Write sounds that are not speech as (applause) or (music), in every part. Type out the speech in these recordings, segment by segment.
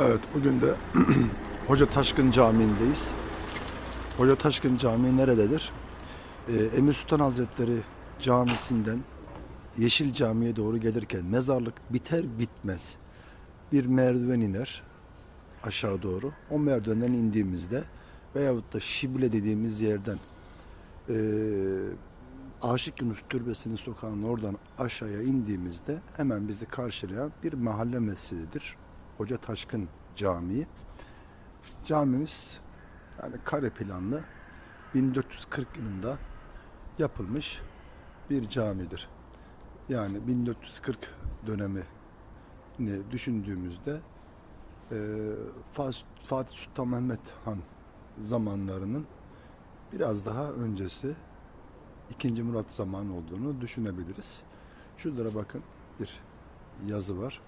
Evet, bugün de (clears throat) Hoca Taşkın Camii'ndeyiz. Hoca Taşkın Camii nerededir? Ee, Emir Sultan Hazretleri Camisi'nden Yeşil Cami'ye doğru gelirken mezarlık biter bitmez bir merdiven iner aşağı doğru. O merdivenden indiğimizde veyahut da Şibile dediğimiz yerden ee, Aşık Yunus Türbesi'nin sokağının oradan aşağıya indiğimizde hemen bizi karşılayan bir mahalle mescididir. Hoca Taşkın Camii. Camimiz yani kare planlı 1440 yılında yapılmış bir camidir. Yani 1440 dönemi düşündüğümüzde e, Fatih Sultan Mehmet Han zamanlarının biraz daha öncesi 2. Murat zamanı olduğunu düşünebiliriz. Şuralara bakın bir yazı var.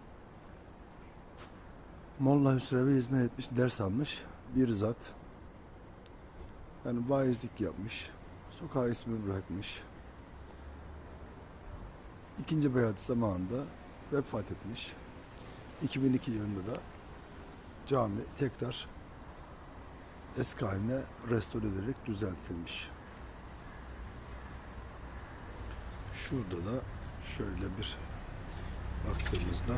Molla Hüsrev'e hizmet etmiş, ders almış bir zat. Yani vaizlik yapmış, sokağa ismi bırakmış. İkinci Beyat zamanında vefat etmiş. 2002 yılında da cami tekrar eski haline restore edilerek düzeltilmiş. Şurada da şöyle bir baktığımızda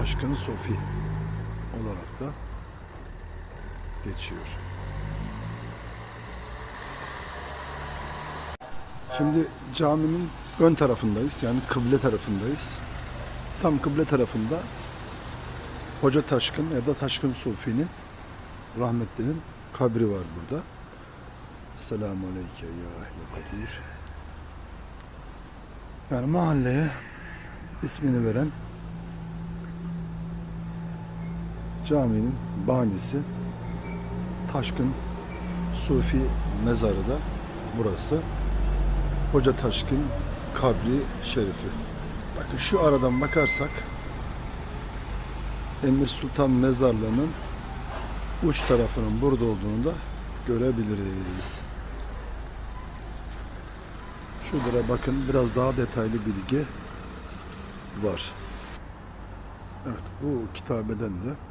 Taşkın Sofi olarak da geçiyor. Şimdi caminin ön tarafındayız. Yani kıble tarafındayız. Tam kıble tarafında Hoca Taşkın ya da Taşkın Sofi'nin rahmetlinin kabri var burada. Selamun Aleyke ya ehli kadir. Yani mahalleye ismini veren caminin banisi Taşkın Sufi mezarı da burası. Hoca Taşkın kabri şerifi. Bakın şu aradan bakarsak Emir Sultan mezarlığının uç tarafının burada olduğunu da görebiliriz. Şurada bakın biraz daha detaylı bilgi var. Evet bu kitabeden de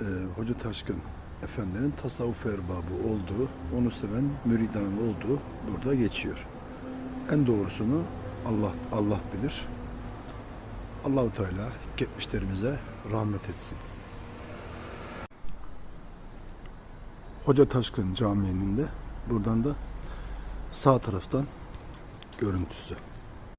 e, Hoca Taşkın Efendi'nin tasavvuf erbabı olduğu, onu seven müridanın olduğu burada geçiyor. En doğrusunu Allah Allah bilir. Allahu Teala geçmişlerimize rahmet etsin. Hoca Taşkın Camii'nin de buradan da sağ taraftan görüntüsü.